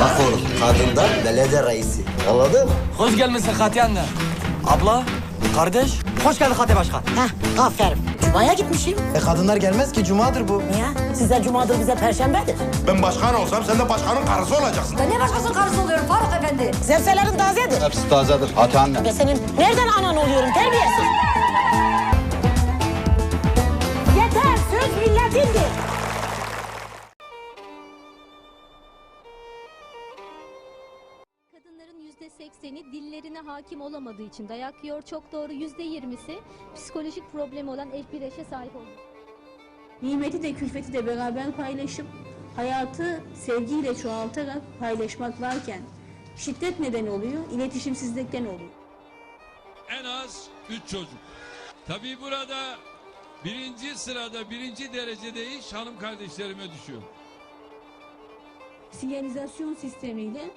Bak oğlum kadından belediye reisi. Anladın? Hoş gelmişsin Fatih anne. Abla, kardeş. Hoş geldin Fatih Başkan. Heh, aferin. Cuma'ya gitmişim. E kadınlar gelmez ki cumadır bu. Niye? Size cumadır, bize perşembedir. Ben başkan olsam sen de başkanın karısı olacaksın. Ben ne başkasının karısı oluyorum Faruk Efendi? Zevselerin tazedir. Hepsi tazedir. Ati anne. Ben senin nereden anan oluyorum terbiyesiz? %80'i dillerine hakim olamadığı için dayak yiyor. Çok doğru %20'si psikolojik problemi olan F1 sahip oldu. Nimeti de külfeti de beraber paylaşıp hayatı sevgiyle çoğaltarak paylaşmak varken şiddet neden oluyor, iletişimsizlikten oluyor. En az 3 çocuk. Tabii burada birinci sırada, birinci derecede iş hanım kardeşlerime düşüyor. Sinyalizasyon sistemiyle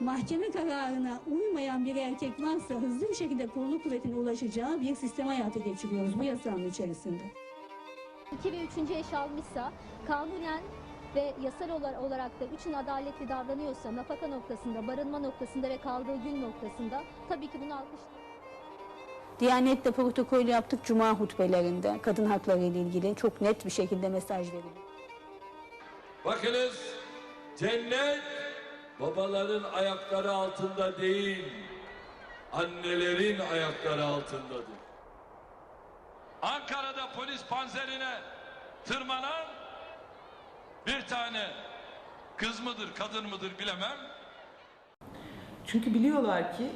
mahkeme kararına uymayan bir erkek varsa hızlı bir şekilde kolluk kuvvetine ulaşacağı bir sistem hayata geçiriyoruz bu yasanın içerisinde. 2 ve 3. eş almışsa kanunen ve yasal olar- olarak da üçün adaletli davranıyorsa nafaka noktasında, barınma noktasında ve kaldığı gün noktasında tabii ki bunu alkış Diyanetle protokol yaptık cuma hutbelerinde kadın hakları ile ilgili çok net bir şekilde mesaj verildi. Bakınız cennet babaların ayakları altında değil, annelerin ayakları altındadır. Ankara'da polis panzerine tırmanan bir tane kız mıdır, kadın mıdır bilemem. Çünkü biliyorlar ki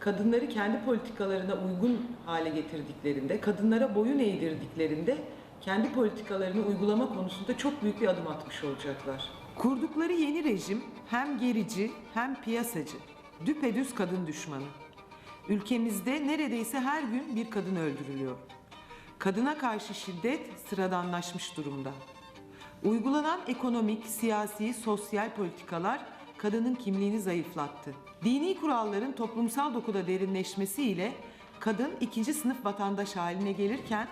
kadınları kendi politikalarına uygun hale getirdiklerinde, kadınlara boyun eğdirdiklerinde kendi politikalarını uygulama konusunda çok büyük bir adım atmış olacaklar. Kurdukları yeni rejim hem gerici hem piyasacı, düpedüz kadın düşmanı. Ülkemizde neredeyse her gün bir kadın öldürülüyor. Kadına karşı şiddet sıradanlaşmış durumda. Uygulanan ekonomik, siyasi, sosyal politikalar kadının kimliğini zayıflattı. Dini kuralların toplumsal dokuda derinleşmesiyle kadın ikinci sınıf vatandaş haline gelirken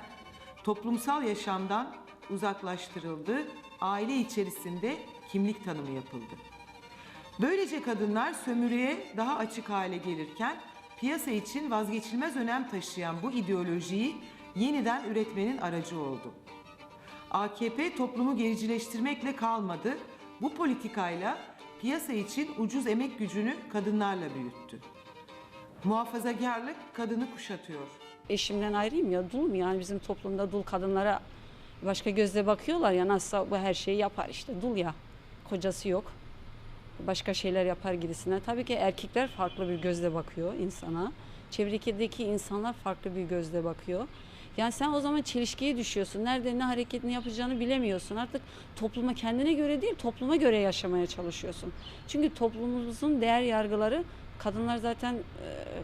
toplumsal yaşamdan uzaklaştırıldı, aile içerisinde kimlik tanımı yapıldı. Böylece kadınlar sömürüye daha açık hale gelirken piyasa için vazgeçilmez önem taşıyan bu ideolojiyi yeniden üretmenin aracı oldu. AKP toplumu gericileştirmekle kalmadı. Bu politikayla piyasa için ucuz emek gücünü kadınlarla büyüttü. Muhafazakarlık kadını kuşatıyor. eşimden ayrıyım ya dulum yani bizim toplumda dul kadınlara başka gözle bakıyorlar ya nasıl bu her şeyi yapar işte dul ya kocası yok başka şeyler yapar gibisine. Tabii ki erkekler farklı bir gözle bakıyor insana. Çevredeki insanlar farklı bir gözle bakıyor. Yani sen o zaman çelişkiye düşüyorsun. Nerede ne hareketini yapacağını bilemiyorsun. Artık topluma kendine göre değil, topluma göre yaşamaya çalışıyorsun. Çünkü toplumumuzun değer yargıları kadınlar zaten e,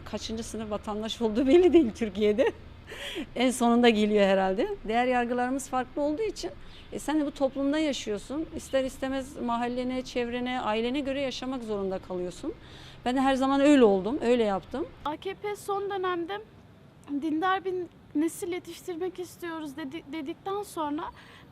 kaçıncı sınıf vatandaş olduğu belli değil Türkiye'de. en sonunda geliyor herhalde. Değer yargılarımız farklı olduğu için e, sen de bu toplumda yaşıyorsun. İster istemez mahallene, çevrene, ailene göre yaşamak zorunda kalıyorsun. Ben de her zaman öyle oldum, öyle yaptım. AKP son dönemde dindar bir nesil yetiştirmek istiyoruz dedi- dedikten sonra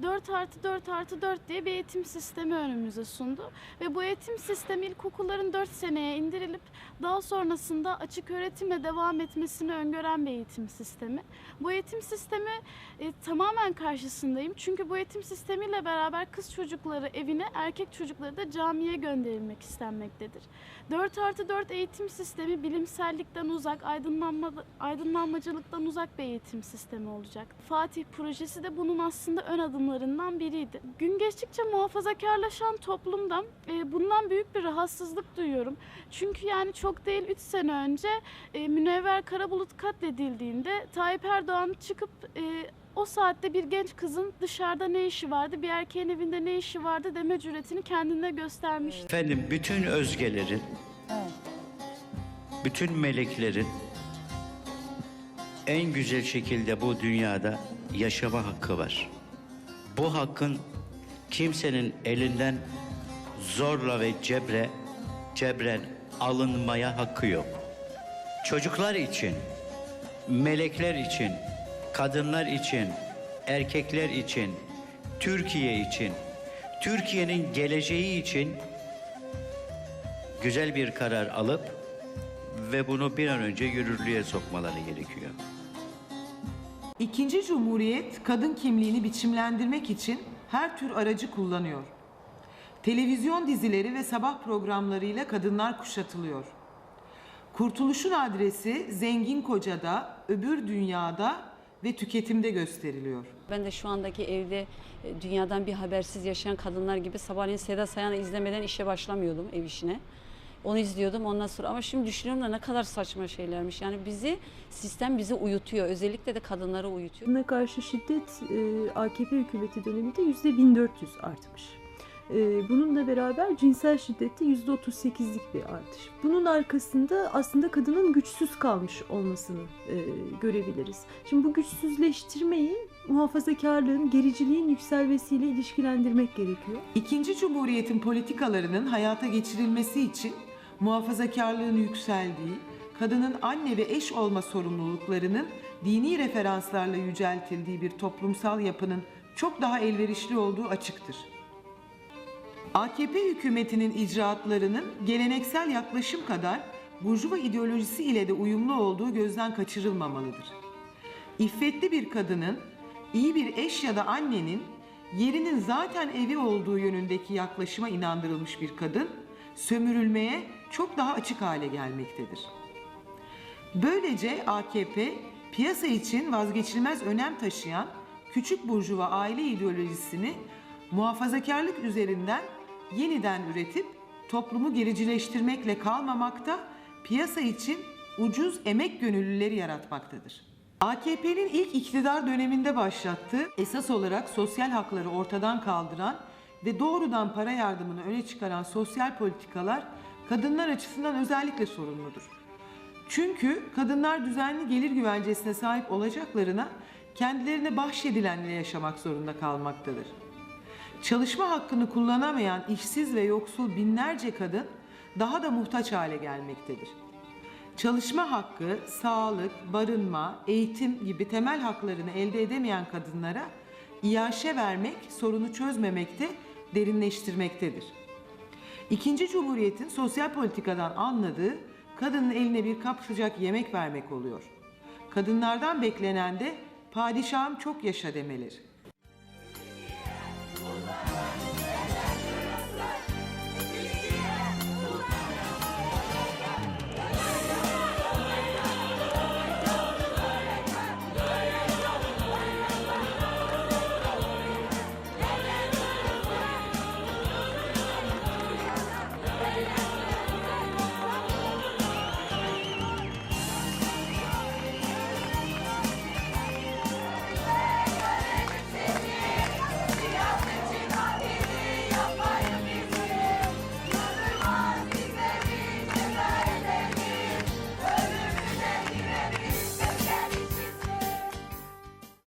4 artı 4 artı 4 diye bir eğitim sistemi önümüze sundu. Ve bu eğitim sistemi ilkokulların 4 seneye indirilip daha sonrasında açık öğretimle devam etmesini öngören bir eğitim sistemi. Bu eğitim sistemi e, tamamen karşısındayım. Çünkü bu eğitim sistemiyle beraber kız çocukları evine, erkek çocukları da camiye gönderilmek istenmektedir. 4 artı 4 eğitim sistemi bilimsellikten uzak, aydınlanma, aydınlanmacılıktan uzak bir eğitim sistemi olacak. Fatih projesi de bunun aslında ön adımlarından biriydi. Gün geçtikçe muhafazakarlaşan toplumda e, bundan büyük bir rahatsızlık duyuyorum. Çünkü yani çok değil 3 sene önce e, Münevver Karabulut katledildiğinde Tayyip Erdoğan çıkıp e, o saatte bir genç kızın dışarıda ne işi vardı, bir erkeğin evinde ne işi vardı deme cüretini kendine göstermişti. Efendim bütün özgelerin, bütün meleklerin en güzel şekilde bu dünyada yaşama hakkı var. Bu hakkın kimsenin elinden zorla ve cebre, cebren alınmaya hakkı yok. Çocuklar için, melekler için, kadınlar için, erkekler için, Türkiye için, Türkiye'nin geleceği için güzel bir karar alıp ve bunu bir an önce yürürlüğe sokmaları gerekiyor. İkinci Cumhuriyet kadın kimliğini biçimlendirmek için her tür aracı kullanıyor. Televizyon dizileri ve sabah programlarıyla kadınlar kuşatılıyor. Kurtuluşun adresi zengin kocada, öbür dünyada ve tüketimde gösteriliyor. Ben de şu andaki evde e, dünyadan bir habersiz yaşayan kadınlar gibi sabahleyin Seda Sayan'ı izlemeden işe başlamıyordum ev işine. Onu izliyordum ondan sonra ama şimdi düşünüyorum da ne kadar saçma şeylermiş. Yani bizi sistem bizi uyutuyor. Özellikle de kadınları uyutuyor. Kadına karşı şiddet e, AKP hükümeti döneminde yüzde 1400 artmış. E, bununla beraber cinsel şiddette yüzde 38'lik bir artış. Bunun arkasında aslında kadının güçsüz kalmış olmasını e, görebiliriz. Şimdi bu güçsüzleştirmeyi muhafazakarlığın, gericiliğin yükselmesiyle ilişkilendirmek gerekiyor. İkinci Cumhuriyet'in politikalarının hayata geçirilmesi için muhafazakarlığın yükseldiği, kadının anne ve eş olma sorumluluklarının dini referanslarla yüceltildiği bir toplumsal yapının çok daha elverişli olduğu açıktır. AKP hükümetinin icraatlarının geleneksel yaklaşım kadar burjuva ideolojisi ile de uyumlu olduğu gözden kaçırılmamalıdır. İffetli bir kadının, iyi bir eş ya da annenin yerinin zaten evi olduğu yönündeki yaklaşıma inandırılmış bir kadın, sömürülmeye çok daha açık hale gelmektedir. Böylece AKP piyasa için vazgeçilmez önem taşıyan küçük burjuva aile ideolojisini muhafazakarlık üzerinden yeniden üretip toplumu gericileştirmekle kalmamakta, piyasa için ucuz emek gönüllüleri yaratmaktadır. AKP'nin ilk iktidar döneminde başlattığı esas olarak sosyal hakları ortadan kaldıran ve doğrudan para yardımını öne çıkaran sosyal politikalar kadınlar açısından özellikle sorumludur. Çünkü kadınlar düzenli gelir güvencesine sahip olacaklarına kendilerine bahşedilenle yaşamak zorunda kalmaktadır. Çalışma hakkını kullanamayan işsiz ve yoksul binlerce kadın daha da muhtaç hale gelmektedir. Çalışma hakkı, sağlık, barınma, eğitim gibi temel haklarını elde edemeyen kadınlara iaşe vermek sorunu çözmemekte, derinleştirmektedir. İkinci Cumhuriyet'in sosyal politikadan anladığı kadının eline bir kap sıcak yemek vermek oluyor. Kadınlardan beklenen de padişahım çok yaşa demeleri.